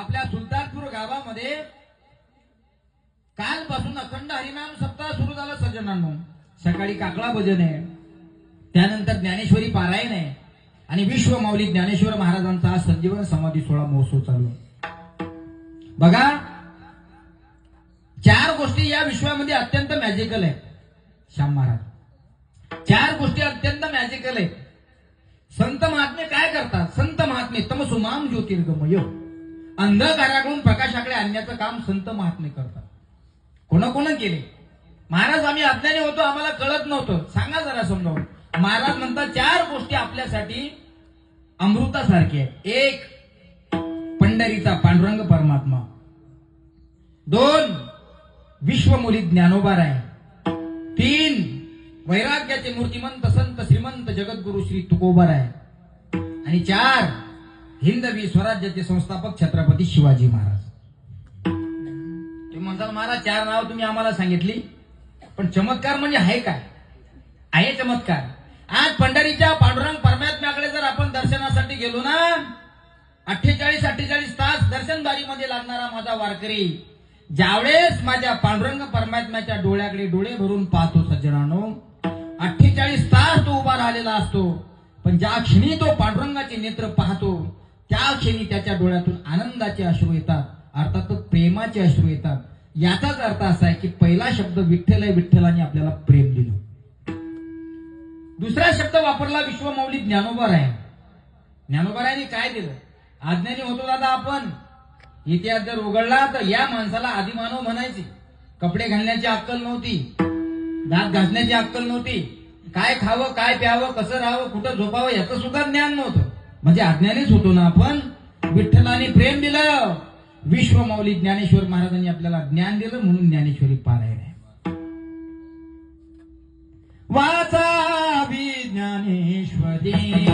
आपल्या सुलतानपूर गावामध्ये कालपासून अखंड हरिनाम सप्ताह सुरू झाला सज्जनांनो. सकाळी काकळा भजन आहे. त्यानंतर ज्ञानेश्वरी पारायण आहे. आणि विश्व माऊली ज्ञानेश्वर महाराजांचा हा संजीवन समाधी सोहळा महोत्सव चालू आहे. बघा चार गोष्टी या विश्वामध्ये अत्यंत मॅजिकल आहे. श्याम महाराज. चार गोष्टी अत्यंत मॅजिकल आहे. संत महात्मे काय करतात? संत महात्मे तमसुमाम ज्योतिर्गमय. अंधकाराकडून प्रकाशाकडे आणण्याचं काम संत महात्मे करतात. कोण केले? महाराज आम्ही अज्ञानी होतो आम्हाला कळत नव्हतं. सांगा जरा समजावून. महाराज म्हणतात चार गोष्टी आपल्यासाठी अमृतासारखी आहे एक पंढरीचा पांडुरंग परमात्मा. दोन विश्वमुली ज्ञानोबा आहे तीन वैराग्याचे मूर्तिमंत संत श्रीमंत जगद्गुरु श्री तुकोबर आहे आणि चार हिंदवी स्वराज्याचे संस्थापक छत्रपती शिवाजी महाराज. तुम्ही म्हणताल महाराज चार नाव तुम्ही आम्हाला सांगितली पण चमत्कार म्हणजे आहे काय? आहे चमत्कार. आज पंढरीच्या पांडुरंग परमात्म्याकडे जर आपण दर्शनासाठी गेलो ना अठ्ठेचाळीस अठ्ठेचाळीस तास दर्शनबारीमध्ये लागणारा माझा वारकरी ज्यावेळेस माझ्या पांडुरंग परमात्म्याच्या डोळ्याकडे डोळे भरून पाहतो सज्जनानो अठ्ठेचाळीस तास तो उभा राहिलेला असतो पण ज्या क्षणी तो पांडुरंगाचे नेत्र पाहतो त्या क्षणी त्याच्या डोळ्यातून आनंदाचे अश्रू येतात अर्थात प्रेमाचे अश्रू येतात. याचाच अर्थ असा आहे की पहिला शब्द विठ्ठल आहे विठ्ठलाने आपल्याला प्रेम दिलं. दुसरा शब्द वापरला विश्वमौली ज्ञानोबर आहे रायने काय दिलं? आज्ञानी होतो दादा आपण. इतिहास जर उघडला तर या माणसाला आदिमानव म्हणायचे. कपडे घालण्याची अक्कल नव्हती. दात घासण्याची अक्कल नव्हती. काय खावं काय प्यावं कसं राहावं कुठं झोपावं याचं सुद्धा ज्ञान नव्हतं. म्हणजे अज्ञानीच होतो ना आपण. विठ्ठलाने प्रेम दिलं. विश्वमौली ज्ञानेश्वर महाराजांनी आपल्याला ज्ञान दिलं म्हणून ज्ञानेश्वरी पारायण आहे. वाचा ज्ञानेश्वरी.